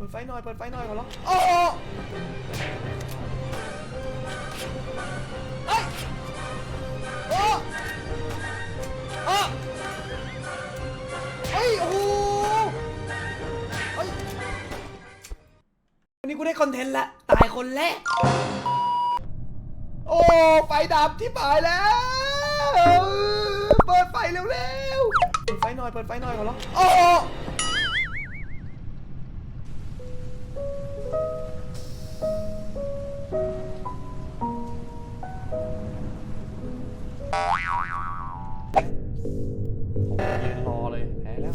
ปิดไฟหน่อย เปิดไฟหน่อยขอร้องโอ้โหเอ้ยโอ้โอ้เฮ้ยโอ้โหเฮ้ยวันนี้กูได้คอนเทนต์ละ ตายคนแรก โอ้ ไฟดับที่ปลายแล้ว เปิดไฟเร็วๆ เปิดไฟหน่อย เปิดไฟหน่อยขอร้องโอ้ ยืนรอเลยแพ้แล้ว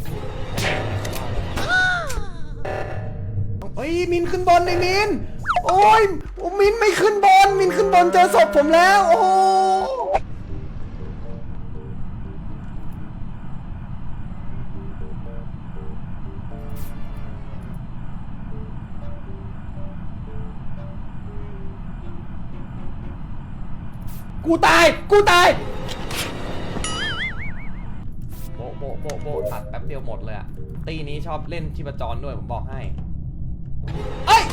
เฮ้ยมินขึ้นบนไอ้มิน โอ้ยโอ้มินไม่ขึ้นบน มินขึ้นบนเจอศพผมแล้ว โอ้ กูตาย กูตาย โบะโบะโบะโบะตัดแป๊บเดียวหมดเลยอะตีนี้ชอบเล่นชีพจรด้วยผมบอกให้ เอ้ย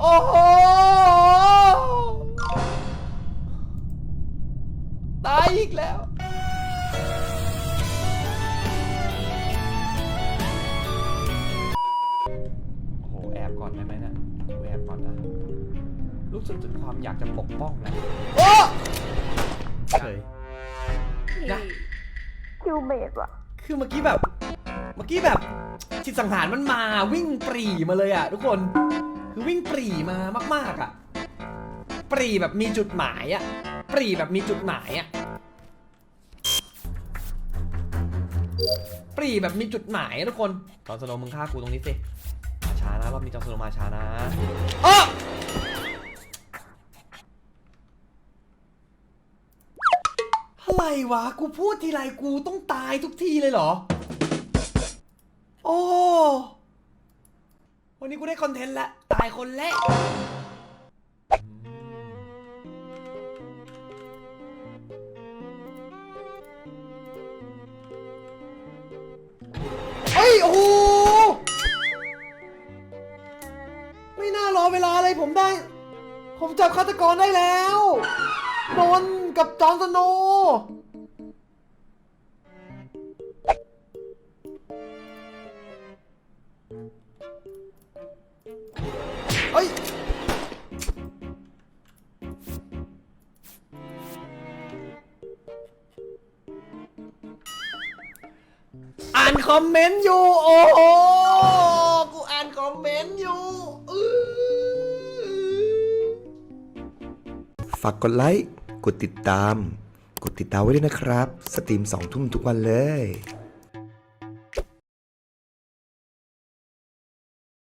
โอ้โห ตายอีกแล้ว โอ้โห แอบก่อนได้ไหมเนะกูแอบก่อนนะ รู้สึกถึงความอยากจะปกป้องนะโอ้เฉย นะ คิวเมดว่ะคือเมื่อกี้แบบ เมื่อกี้แบบจิตสังหารมันมาวิ่งปรีมาเลยอะทุกคน คือวิ่งปรีมามาก ๆอะปรีแบบมีจุดหมายอะปรีแบบมีจุดหมายอะปรีแบบมีจุดหมายอะทุกคน จอห์นสโนว์มึงฆ่ากูตรงนี้สิมาช้านะรอบนี้จอห์นสโนว์มาช้านะอ้ออ ไรวะ กูพูดทีไรกูต้องตายทุกทีเลยเหรอ โอ้ วันนี้กูได้คอนเทนต์ละ ตายคนแรก เฮ้ย โอ้โหไม่น่ารอเวลาอะไรผมได้ ผมจับฆาตกรได้แล้ว นนกับจอห์นสโนว์เฮ้ยอ่านคอมเมนต์อยู่ โอ้โหกูอ่านคอมเมนต์อยู่ ฝากกดไลค์ กดติดตาม กดติดตามไว้ด้วยนะครับ สตรีมสองทุ่มทุกวันเลย